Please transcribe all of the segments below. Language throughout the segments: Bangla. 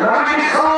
Rajasthan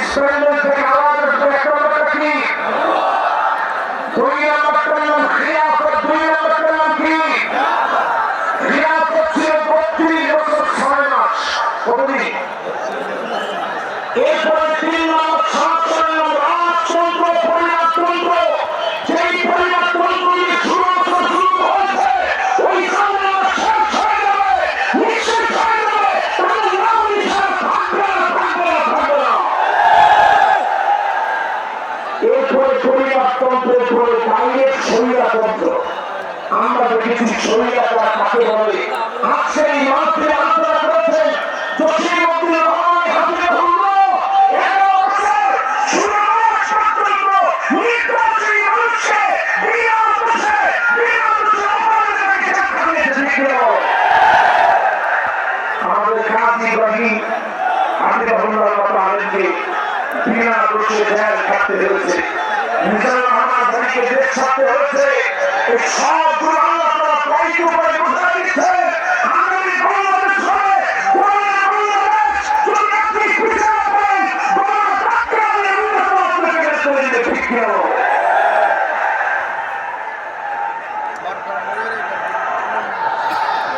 Let's bring the power. গণতন্ত্রের আমরা দেখেছি শরীরতা কাকে বলে আজকে এই মাত্রে আপনারা করেছেন জসীমুদ্দিন রহমান আমাদের কাজ ইব্রাহিম হাতে মুসলমান আমাদেরকে বেশ থাকতে হচ্ছে সব